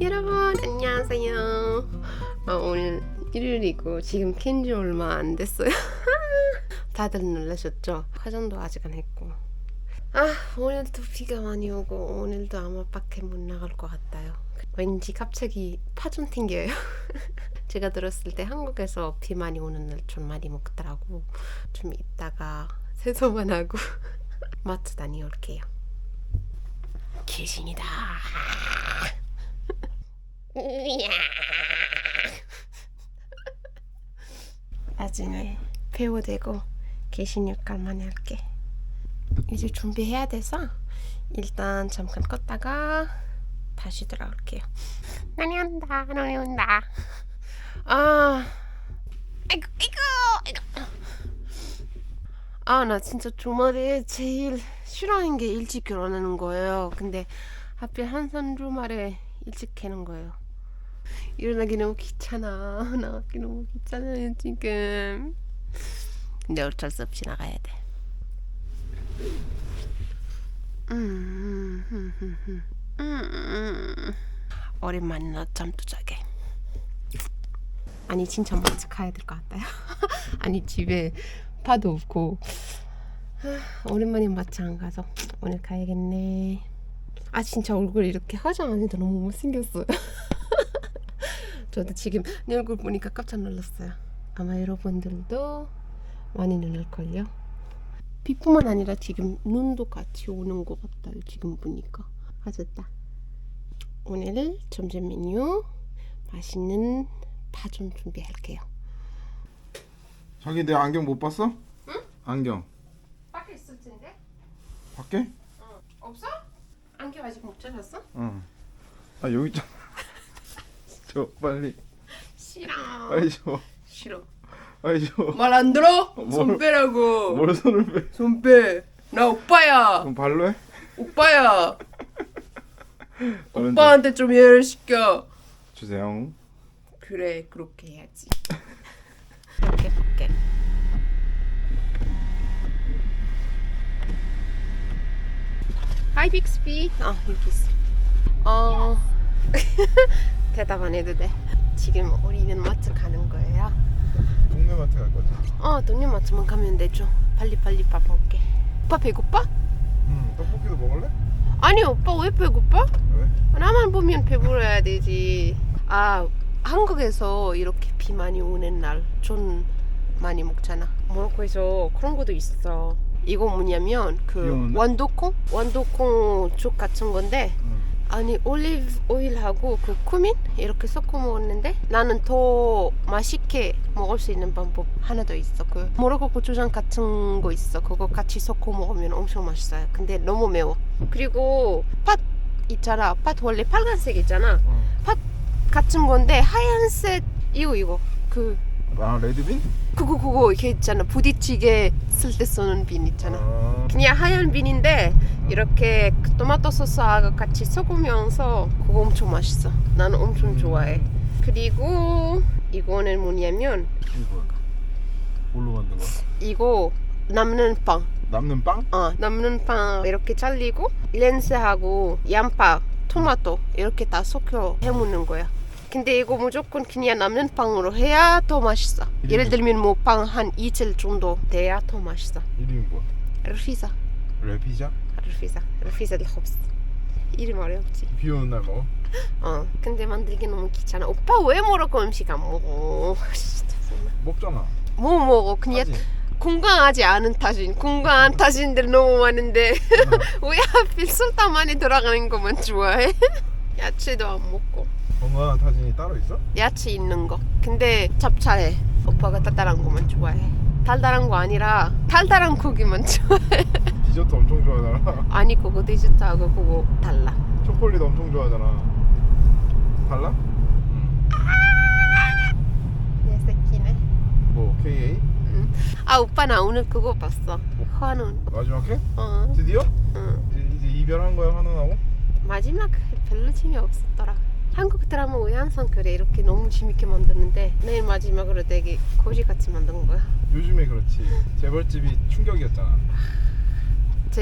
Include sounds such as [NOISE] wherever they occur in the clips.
여러분 안녕하세요. 어, 오늘 일요일이고 지금 캔지 얼마 안 됐어요. [LAUGHS] 다들 놀라셨죠? 화장도 아직 안 했고. 아 오늘도 비가 많이 오고 오늘도 아마 밖에 못 나갈 것 같아요. 왠지 갑자기 파전 튕겨요. [LAUGHS] 제가 들었을 때 한국에서 비 많이 오는 날 좀 많이 먹더라고. 좀 이따가 세수만 하고 [LAUGHS] 마트 다녀올게요. 귀신이다. 으야. [LAUGHS] 나중에 배우 되고 역할 많이 할게. 이제 준비해야 돼서 일단 잠깐 껐다가 다시 들어올게요. 나니 온다, 나니 온다. 아, 아이고, 아이고, 아이고. 아, 나 진짜 주말에 제일 싫어하는 게 일찍 일어나는 거예요. 근데 하필 한산 주말에 일찍 깨는 거예요. 일어나기 너무 귀찮아. [LAUGHS] 나가기 너무 귀찮아요, 지금. 근데 어쩔 수 없이 나가야 돼. 오랜만에 낮잠도 자게. 아니 진짜 마트 가야 될 것 같아요. [LAUGHS] 아니 집에 파도 없고 아, [SIGHS] 오랜만에 마트 안 가서 오늘 가야겠네. 아 진짜 얼굴 이렇게 화장 안 해도 너무 못생겼어요. [LAUGHS] 저도 지금 내 얼굴 보니까 깜짝 놀랐어요. 아마 여러분들도 많이 놀랄걸요. 피부만 아니라 지금 눈도 같이 오는 것 같아요. 지금 보니까. 맞았다. 오늘 점심 메뉴 맛있는 파전 준비할게요. 자기 내 안경 못 봤어? 응? 안경 밖에 있을 텐데? 밖에? 어. 없어? 안경 아직 못 찾았어? 응. 아 여기 있잖아. 저 빨리 싫어. 빨리 줘. 싫어. 빨리 줘. 말 안 들어? 뭘- 손 빼라고. 뭘 손을 빼? 손 빼. 나 오빠야. 그럼 발로 해? 오빠야. [LAUGHS] 오빠한테 좀 이해를 시켜. 주세요. 그래 그렇게 해야지. 이렇게 볼게. 하이 빅스비. 아 여기 있어. 어 [LAUGHS] 대답 안 해도 돼. 지금 우리는 마트 가는 거예요. 동네 마트 갈 거지. 어 동네 마트만 가면 되죠. 빨리 빨리 밥 먹게. 오빠 배고파? 응. 떡볶이도 먹을래? 아니 오빠 왜 배고파? 왜? 나만 보면 배불러야 되지. 아 한국에서 이렇게 비 많이 오는 날전 많이 먹잖아. 모로코에서 그런 것도 있어. 이거 뭐냐면 비 그 오는? 완도콩 완도콩 죽 같은 건데 응. 아니 올리브 오일하고 그 쿠민 이렇게 섞어 먹었는데 나는 더 맛있게 먹을 수 있는 방법 하나 더 있어. 그 모로코 고추장 같은 거 있어. 그거 같이 섞어 먹으면 엄청 맛있어요. 근데 너무 매워. 그리고 팥 있잖아. 팥 원래 빨간색 있잖아. 어. 같은 건데 하얀색 이거 이거 그 아 레드빈? 그거 그거 이렇게 있잖아. 부딪히게 쓸 때 쓰는 빈 있잖아. 아. 그냥 하얀 빈인데 이렇게 그 토마토 소스하고 같이 섞으면서 그거 엄청 맛있어. 나는 엄청 좋아해. 그리고 이거는 뭐냐면 이거? 뭘로 만든 거야? 이거 남는 빵. 남는 빵? 어, 남는 빵 이렇게 잘리고 렌스하고 양파, 토마토 이렇게 다 섞여 해먹는 거야. 근데 이거 무조건 그냥 남는 빵으로 해야 더 맛있어. 예를 들면 뭐 빵 한 이틀 정도 돼야 더 맛있어. 이름이 뭐야? 루피자, 레피자? 르피사 르피사 르홉스 이름 어렵지 비 오는 날 먹어? 어 근데 만들기 너무 귀찮아 오빠 왜 모로코 음식 안 먹어 진짜 정말 먹잖아 뭐 먹어 그냥 하지? 건강하지 않은 타신 건강한 타신들 너무 많은데 왜 하필 술탕 많이 들어가는 것만 좋아해? 야채도 안 먹고 건강한 타진이 따로 있어? 야채 있는 거 근데 잡차해 오빠가 달달한 거만 좋아해 달달한 거 아니라 달달한 고기만 좋아해 디저트 엄청 좋아하잖아. [LAUGHS] 아니 그거 디저트하고 그거 달라. 초콜릿 엄청 좋아하잖아. 달라? 내 새끼네. 뭐 KA? 아 오빠 나 오늘 그거 봤어. 환원. 마지막 회? 어. 드디어? 응. 이제, 이제 이별한 거야 환원하고? 마지막 별로 재미없었더라. 한국 드라마 왜 항상 그래 이렇게 너무 재밌게 만드는데 맨 마지막으로 되게 거지같이 만든 거야. 요즘에 그렇지 재벌집이 충격이었잖아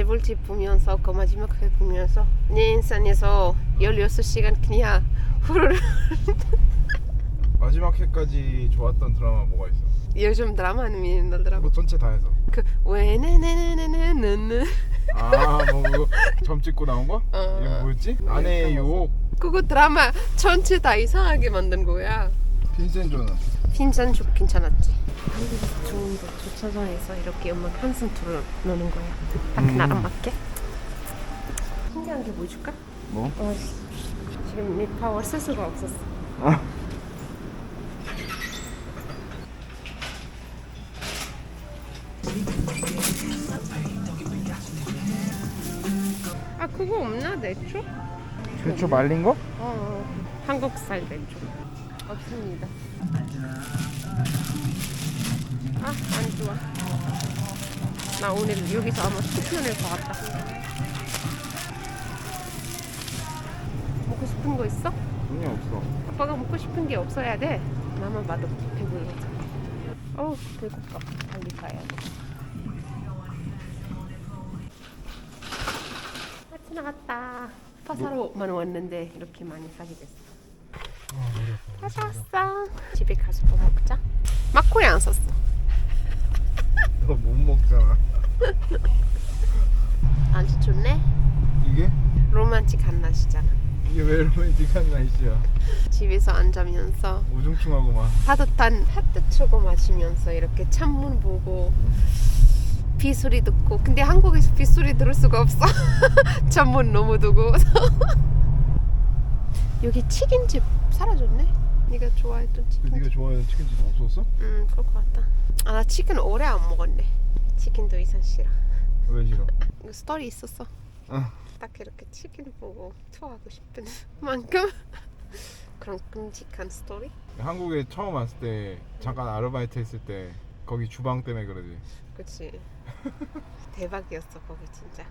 재벌집 보면서 그 마지막 회 보면서 내 인생에서 16시간 그냥 후루룩 마지막 회까지 좋았던 드라마 뭐가 있어? 요즘 드라마는 미는 드라마 뭐 전체 다 해서. 그 왜네네네네네네 아뭐 점 찍고 나온 거? 어. 이름 뭐였지? 아내의 유혹. 그거 드라마 전체 다 이상하게 만든 거야 빈센조는. 빈잔 좀 괜찮았지 한국에서 좋은 곳 주차장에서 이렇게 음악 한숨 틀어놓는 거야 딱 음. 나랑 맞게 신기한 게뭐 줄까? 뭐? 어, 지금 내 파워 쓸 수가 없었어 아. 아 그거 없나 대추? 최초 말린 거? 어 한국 살 대추 없습니다. 아 안 좋아. 나 오늘 여기서 아마 스푼을 봐왔다. 먹고 싶은 거 있어? 전혀 없어. 아빠가 먹고 싶은 게 없어야 돼? 나만 봐도 배불러져 어우 배고파. 빨리 가야 돼. 아침 나갔다. 파사로만 왔는데 이렇게 많이 사게 됐어 다 샀어. 집에 가서 뭐 먹자. 막걸리 안 샀어. [LAUGHS] 너 못 먹잖아. [LAUGHS] 아주 좋네? 이게? 로man틱한 날씨잖아. 이게 왜 로맨틱한 날씨야? 집에서 앉으면서 우중충하고만. 따뜻한 핫뜨 초고 마시면서 이렇게 창문 보고 빗소리 듣고. 근데 한국에서 빗소리 들을 수가 없어. [LAUGHS] 창문 너무 두고. 여기 치킨집 사라졌네 네가 좋아했던 치킨? 네가 좋아하는 치킨집 없었어? 음 그럴 것 같다. 아 나 치킨 오래 안 먹었네. 치킨도 이상 싫어 왜 싫어? 이거 스토리 있었어. 어. 딱 이렇게 치킨 보고 투하고 싶은 [LAUGHS] 만큼? 그런 끔찍한 스토리? 한국에 처음 왔을 때 잠깐 아르바이트 했을 때 거기 주방 때문에 그러지. 그치. 대박이었어 거기 진짜.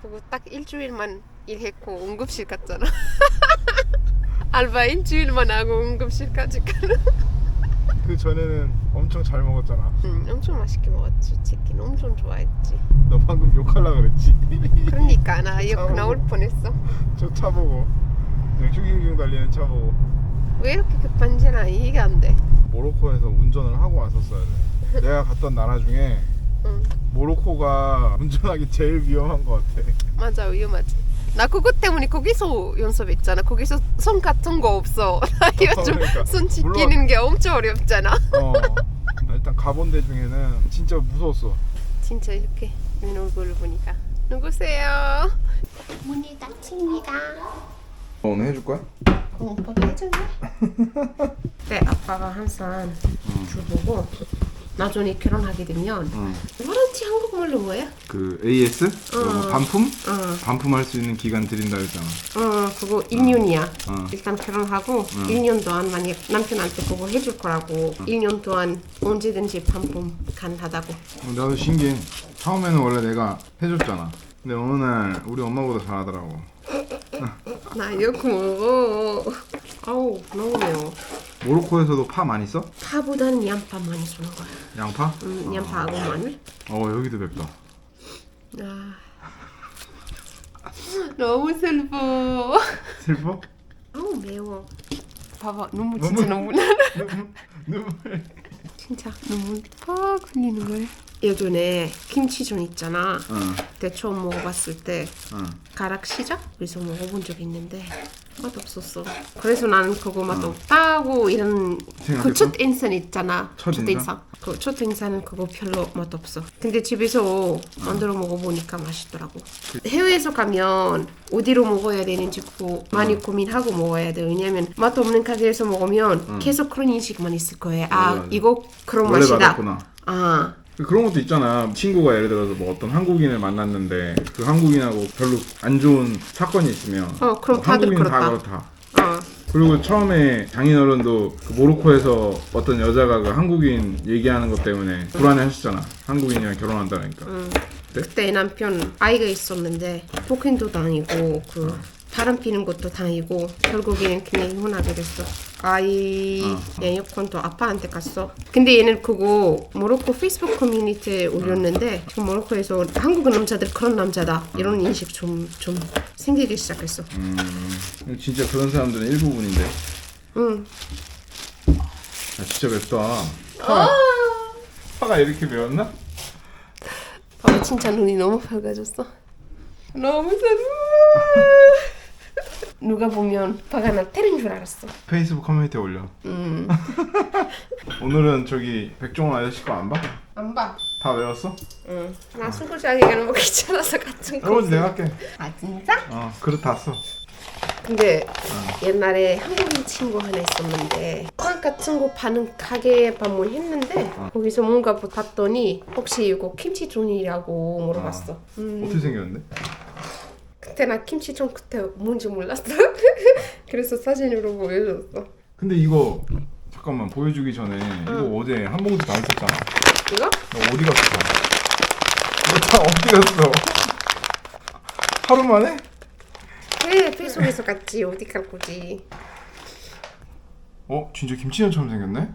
그거 딱 일주일만 일했고 응급실 갔잖아 [LAUGHS] 알바 일주일만 하고 응급실까지 가는. [LAUGHS] 그 전에는 엄청 잘 먹었잖아. 응, 엄청 맛있게 먹었지. 치킨 엄청 좋아했지. 너 방금 욕하려 그랬지. 그러니까 나 아, [LAUGHS] 욕 나올 뻔했어. 저 차 보고. 휴게용 달리는 차 보고. 왜 이렇게 급한지 나 이해가 안돼. 모로코에서 운전을 하고 왔었어야 돼. 내가 갔던 나라 중에 응, 모로코가 운전하기 제일 위험한 것 같아. 맞아 위험하지 나 그것 때문에 거기서 연습했잖아 거기서 손 같은 거 없어 [LAUGHS] 나 요즘 그러니까. 손 지키는 물론- 게 엄청 어렵잖아 어. 일단 가본 데 중에는 진짜 무서웠어. 진짜 이렇게 내 얼굴을 보니까 누구세요? 문이 닫힙니다. 오늘 해줄 거야? 그럼 오빠가 해줄래? [LAUGHS] 네, 아빠가 항상 주보고 나중에 결혼하게 되면 응. 워런티 한국말로 뭐야? 그 AS? 어. 반품? 어, 반품할 수 있는 기간 드린다 했잖아. 어 그거 1년이야. 어. 일단 결혼하고 1년 동안 만약 남편한테 그거 해줄 거라고 1년 동안 언제든지 반품 가능하다고. 어, 나도 신기해. 처음에는 원래 내가 해줬잖아. 근데 어느 날 우리 엄마보다 잘하더라고. [LAUGHS] 나 이거 먹어. 아우 너무 매워. 모로코에서도 파 많이 써? 파보다는 양파 많이 쓰는 거야. 양파? 음, 양파하고 마늘. 어 여기도 맵다. 아. [LAUGHS] 너무 슬퍼. 슬퍼? 아우 매워. 봐봐 너무 진짜 너무 눈물 눈물. 진짜 너무 [LAUGHS] 팍 흘리는 거야. 예전에 김치전 있잖아. 어, 그때 처음 먹어봤을 때 어. 가락 시작 그래서 먹어본 적 있는데 맛 없었어. 그래서 나는 그거 맛 없다고 이런 생각했어? 그첫 인상 있잖아. 첫 인상? 그첫 인상은 그거 별로 맛 없어. 근데 집에서 만들어 먹어보니까 맛있더라고. 해외에서 가면 어디로 먹어야 되는지 그거 많이 고민하고 먹어야 돼. 왜냐면 맛 없는 가게에서 먹으면 계속 그런 인식만 있을 거예요. 아 맞아, 맞아. 이거 그런 원래 맛이다. 맛없구나. 아 그런 것도 있잖아. 친구가 예를 들어서 뭐 어떤 한국인을 만났는데 그 한국인하고 별로 안 좋은 사건이 있으면 어, 그럼 뭐 다들 한국인 다 그렇다. 그렇다. 어. 그리고 처음에 장인어른도 그 모로코에서 어떤 여자가 그 한국인 얘기하는 것 때문에 불안해하셨잖아. 한국인이랑 결혼한다니까. 그때 남편 아이가 있었는데 폭행도 당하고 그 바람 피는 것도 당하고 결국에는 그냥 이혼하게 됐어. 아이 어. 에어컨도 아빠한테 갔어. 근데 얘는 그거 모로코 페이스북 커뮤니티에 올렸는데 그 모로코에서 한국 남자들 그런 남자다 이런 인식 좀 좀 생기기 시작했어. 음, 진짜 그런 사람들은 일부분인데. 응. 아, 진짜 맵다. 파, 파가 이렇게 매웠나? 아 진짜 눈이 너무 밝아졌어. 너무 sad. [LAUGHS] 누가 보면 화가 나 때린 줄 알았어. 페이스북 커뮤니티에 올려. 음. [LAUGHS] 오늘은 저기 백종원 아저씨 거 안 봐? 안 봐. 다 외웠어? 응. 나 수고 자기가 너무 귀찮아서 같은 거. 할아버지 내가 할게. 아 진짜? 어, 그릇 다 써. 근데 옛날에 한국인 친구 하나 있었는데 빵 같은 거 파는 가게에 방문했는데 거기서 뭔가 붙었더니 혹시 이거 김치전이라고 물어봤어. 음, 어떻게 생겼는데? 그때 나 김치전 그때 뭔지 몰랐어. [LAUGHS] 그래서 사진으로 보여줬어. 근데 이거 잠깐만 보여주기 전에 이거 어제 한 봉지 다 있었잖아. 이거? 너 어디 갔어? 이거 다 어디 갔어? 하루 만에? 네, 페이스북에서 갔지. 어디 갈 거지. 어, 진짜 김치전처럼 생겼네?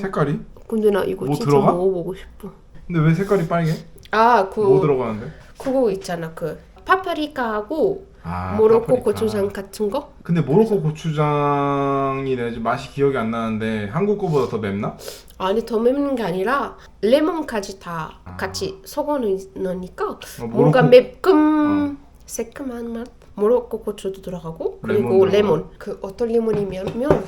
색깔이? 근데 나 이거 뭐 진짜 들어가? 먹어보고 싶어. 근데 왜 색깔이 빨개? 아, 그 뭐 들어가는데? 그거 있잖아. 그 파프리카하고 아, 모로코 파프리카. 고추장 같은 거? 근데 모로코 고추장이 내지 맛이 기억이 안 나는데 한국 거보다 더 맵나? 아니 더 맵는 게 아니라 레몬까지 다 같이 섞어 넣으니까 어, 뭔가 모로코- 매끔 새콤한 맛 모로코 고추도 들어가고 그리고 레몬 레몬, 들어가고. 그 어떤 레몬이면 면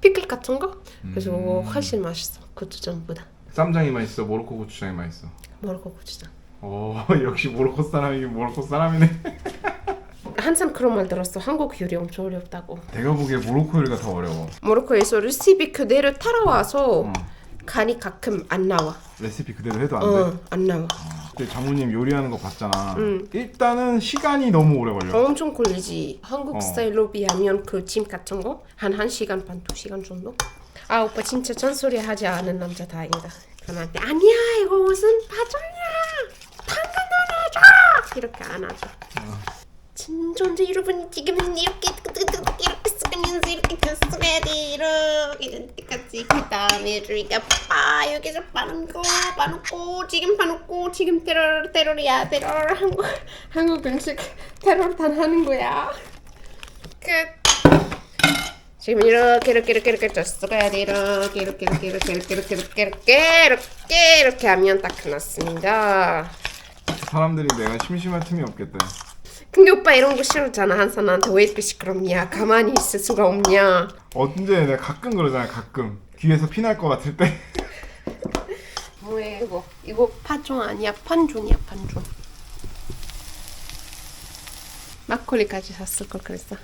피클 같은 거 그래서 음. 훨씬 맛있어 고추장보다 쌈장이 맛있어, 모로코 고추장이 맛있어. 모로코 고추장 어, [LAUGHS] 역시 모로코 사람이긴 모로코 사람이네. [LAUGHS] 항상 그런 말 들었어 한국 요리 엄청 어렵다고 내가 보기에 모로코 요리가 더 어려워. 모로코에서 레시피 그대로 따라와서 어, 간이 가끔 안 나와 레시피 그대로 해도 안 돼. 어 안 나와 근데 장모님 요리하는 거 봤잖아. 음. 일단은 시간이 너무 오래 걸려. 엄청 걸리지. 한국 어. 스타일로 비하면 그 짐 같은 거한 1시간 반, 2시간 정도? 아 오빠 진짜 잔소리 하지 않은 남자 다행이다. 그한테 아니야 이거 무슨 넣어줘 이렇게 안 하죠. 진전제 여러분 지금 이렇게 이렇게 쓰면서 이렇게 됐어야 돼 이렇게 때까지 그 다음에 우리가 파 여기서 파놓고 파놓고 지금 파놓고 지금 테러 테러야 테러 한국 한국 음식 테러 단 하는 거야 끝 지금 이렇게 이렇게 이렇게 이렇게 줬어야 돼 이렇게 이렇게 이렇게 이렇게 이렇게 이렇게 이렇게 이렇게 이렇게 하면 딱 끝났습니다. 사람들이 내가 심심할 틈이 없겠다. 근데 오빠 이런 거 싫었잖아 항상 나한테 왜 이렇게 시끄럽냐 가만히 있을 수가 없냐 언제 내가 가끔 그러잖아, 가끔. 귀에서 피날 것 같을 때. 뭐해 이거 이거 파종 아니야 판종이야 판종 막걸리까지 샀을 걸 그랬어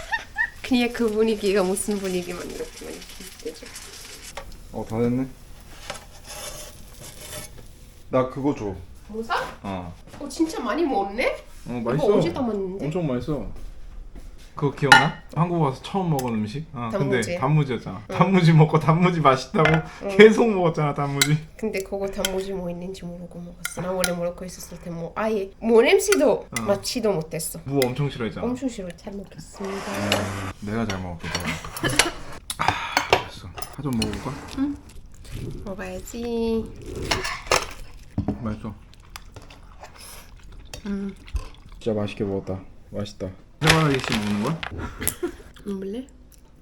[LAUGHS] 그냥 그 분위기가 무슨 분위기만 이렇게 많이 되죠 어, 다 됐네. 나 그거 줘. 뭐 사? 어. 어 진짜 많이 먹네? 어, 이거 맛있어. 언제 담았는데? 엄청 맛있어. 그거 기억나? 한국 와서 처음 먹은 음식? 어, 근데 단무지. 단무지였잖아. 단무지 먹고 단무지 맛있다고 계속 먹었잖아, 단무지. 근데 그거 단무지 뭐 있는지 모르고 먹었어 나 원래 모로코 있었을 때 뭐 아예 뭐 냄새도 맡지도 못했어 무 엄청 싫어했잖아. 엄청 싫어 잘 먹겠습니다 내가 잘 먹었거든. 아, 맛있어. 파 좀 먹어볼까? 먹어야지 맛있어. 진짜 맛있게 먹었다. 맛있다. 세발 아저씨 먹는 거야? [LAUGHS] 먹을래?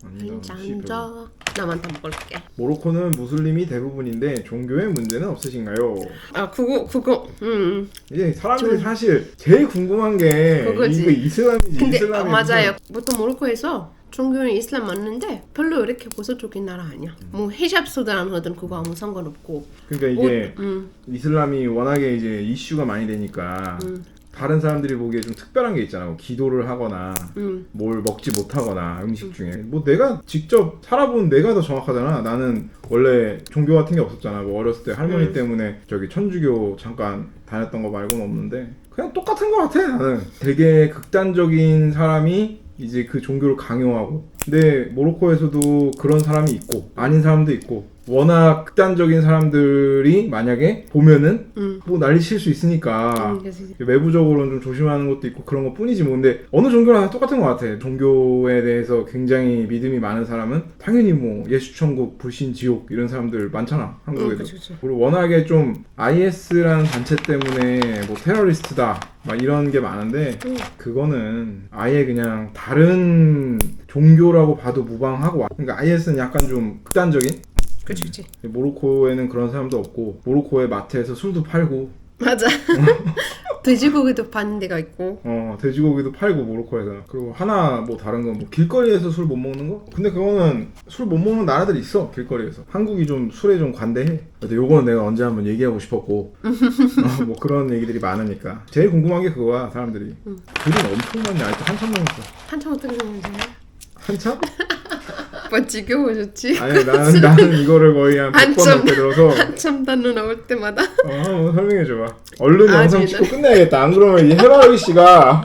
아니, 나 앉아 혹시 배고파. 앉아 나만 다 먹을게 모로코는 무슬림이 대부분인데 종교에 문제는 없으신가요? 아 그거 그거 음 이제 사람들이 사실 제일 궁금한 게 그거지. 이거 이슬람이지 근데 이슬람이 아, 맞아요 보통 모로코에서 종교는 이슬람 맞는데 별로 이렇게 보수적인 나라 아니야 뭐 히잡 소다랑 하든 그거 아무 상관없고 그러니까 이게 음, 이슬람이 워낙에 이제 이슈가 많이 되니까 음. 다른 사람들이 보기에 좀 특별한 게 있잖아. 뭐 기도를 하거나 음. 뭘 먹지 못하거나 음식 중에 뭐 내가 직접 살아본 내가 더 정확하잖아. 나는 원래 종교 같은 게 없었잖아. 뭐 어렸을 때 할머니 음. 때문에 저기 천주교 잠깐 다녔던 거 말고는 없는데 그냥 똑같은 거 같아 나는. 되게 극단적인 사람이 이제 그 종교를 강요하고 근데 모로코에서도 그런 사람이 있고 아닌 사람도 있고 워낙 극단적인 사람들이 만약에 보면은 응. 뭐 난리 칠 수 있으니까 응, 그치. 외부적으로는 좀 조심하는 것도 있고 그런 것 뿐이지 뭐 근데 어느 종교나 다 똑같은 것 같아 종교에 대해서 굉장히 믿음이 많은 사람은 당연히 뭐 예수 천국 불신 지옥 이런 사람들 많잖아 응, 한국에도 그치, 그치. 그리고 워낙에 좀 IS라는 단체 때문에 뭐 테러리스트다 막 이런 게 많은데 응. 그거는 아예 그냥 다른 종교라고 봐도 무방하고 그러니까 IS는 약간 좀 극단적인 그치, 그치. 모로코에는 그런 사람도 없고 모로코의 마트에서 술도 팔고 맞아. [LAUGHS] 돼지고기도 파는 데가 있고. 어 돼지고기도 팔고 모로코에서 그리고 하나 뭐 다른 건 뭐 길거리에서 술 못 먹는 거? 근데 그거는 술 못 먹는 나라들이 있어 길거리에서 한국이 좀 술에 좀 관대해 근데 요거는 내가 언제 한번 얘기하고 싶었고 [LAUGHS] 어, 뭐 그런 얘기들이 많으니까 제일 궁금한 게 그거야 사람들이 글이 엄청 많이 아직도 한참 남았어 한참 어떻게 생각하지? 한참? [LAUGHS] 오빠 지겨워졌지? 아니 [LAUGHS] 나는 나는 이거를 거의 한 100번 한참. 넘게 들어서 한참 단어 나올 때마다. 어, 한번 설명해 줘봐. 얼른 아, 영상. 찍고 끝내야겠다. 안 그러면 이 해바라기 씨가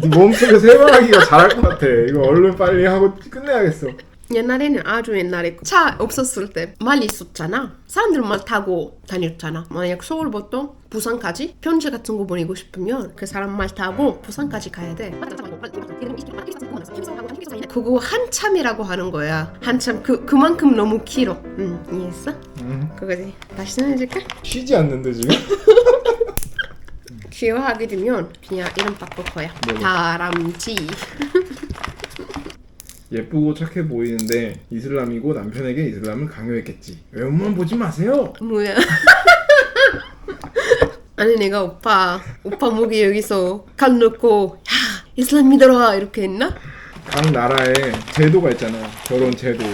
네 몸속에서 해바라기가 잘할 것 같아. 이거 얼른 빨리 하고 끝내야겠어. 옛날에는 아주 옛날에 차 없었을 때 말 있었잖아. 사람들 말 타고 다녔잖아. 만약 서울부터 부산까지 편지 같은 거 보내고 싶으면 그 사람 말 타고 부산까지 가야 돼. 그거 한참이라고 하는 거야. 한참 그 그만큼 너무 길어. 응 이해했어? 음, 그거지. 다시 설명해줄까? 쉬지 않는데 지금? [LAUGHS] 귀여워하게 되면 그냥 이름 바꿀 거야. 뭐로? 다람쥐. [LAUGHS] 예쁘고 착해 보이는데 이슬람이고 남편에게 이슬람을 강요했겠지. 외모만 보지 마세요. 뭐야? [LAUGHS] 아니 내가 오빠 오빠 목에 여기서 칼 넣고 야 이슬람 믿어라 이렇게 했나? 각 나라에 제도가 있잖아. 결혼 제도.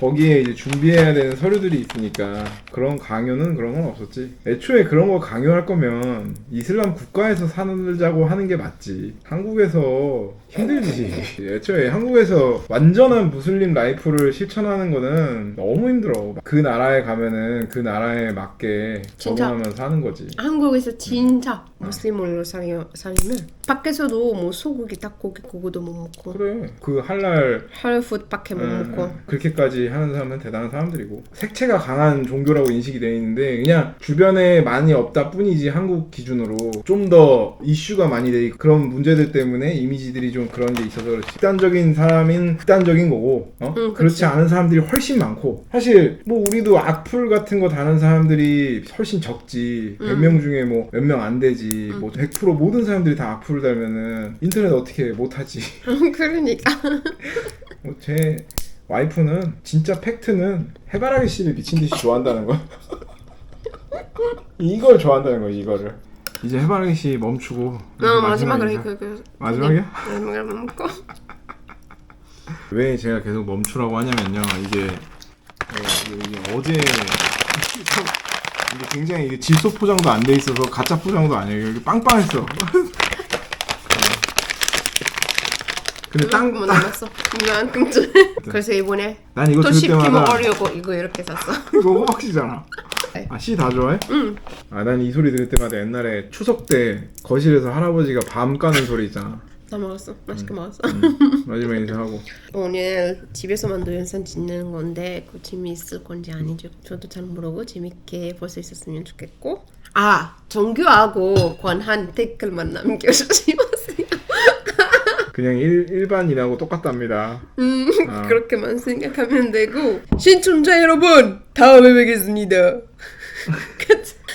거기에 이제 준비해야 되는 서류들이 있으니까 그런 강요는 그런 건 없었지. 애초에 그런 거 강요할 거면 이슬람 국가에서 살자고 하는 게 맞지. 한국에서 힘들지. 애초에 한국에서 완전한 무슬림 라이프를 실천하는 거는 너무 힘들어. 그 나라에 가면은 그 나라에 맞게 진짜. 적응하면서 사는 거지. 한국에서 진짜 무슬림으로 살려, 살리면 밖에서도 뭐 소고기, 닭고기, 그거도 못 먹고 그래. 그 할랄 할푸드밖에 못 음, 먹고 그렇게까지 하는 사람은 대단한 사람들이고 색채가 강한 종교라고 인식이 돼 있는데 그냥 주변에 많이 없다 뿐이지 한국 기준으로 좀 더 이슈가 많이 돼 있고 그런 문제들 때문에 이미지들이 좀 그런 게 있어서 그렇지 극단적인 사람인 극단적인 거고 어? 응, 그렇지. 않은 사람들이 훨씬 많고 사실 뭐 우리도 악플 같은 거 다는 사람들이 훨씬 적지 100명 중에 뭐 몇 명 안 되지 뭐100% 모든 사람들이 다 악플을 달면은 인터넷 어떻게 못하지 [LAUGHS] 그러니까 [LAUGHS] 뭐제 와이프는 진짜 팩트는 해바라기 씨를 미친 듯이 좋아한다는 거. [LAUGHS] 이걸 좋아한다는 거 이거를. 이제 해바라기 씨 멈추고. 어 마지막으로 인사. 그, 그 마지막이야? 마지막으로 먹고 [LAUGHS] 왜 제가 계속 멈추라고 하냐면요. 이게 어, 이게 어제 이게 굉장히 이게 질소 포장도 안 돼 있어서 가짜 포장도 아니에요. 여기 빵빵했어. 어. [LAUGHS] 근데 땅, 이만큼 남았어 이만큼 좀 [LAUGHS] 그래서 이번에 난 이거 또들 쉽게 때마다 먹으려고 이거 이렇게 샀어 이거 호박씨잖아. 네. 아, 씨 다 좋아해? 응 아, 난 이 소리 들을 때마다 옛날에 추석 때 거실에서 할아버지가 밤 까는 소리 있잖아. 다 먹었어 맛있게 먹었어 음, 마지막 인사하고. [LAUGHS] 오늘 집에서만도 영상 찍는 건데 그 재미있을 건지 아닌지 저도 잘 모르고 재밌게 볼 수 있었으면 좋겠고 아 정규하고 관한 댓글만 남겨주시면 그냥 일, 일반인하고 똑같답니다. 음 아. [LAUGHS] 그렇게만 생각하면 되고 신청자 여러분 다음에 뵙겠습니다 [LAUGHS] 끝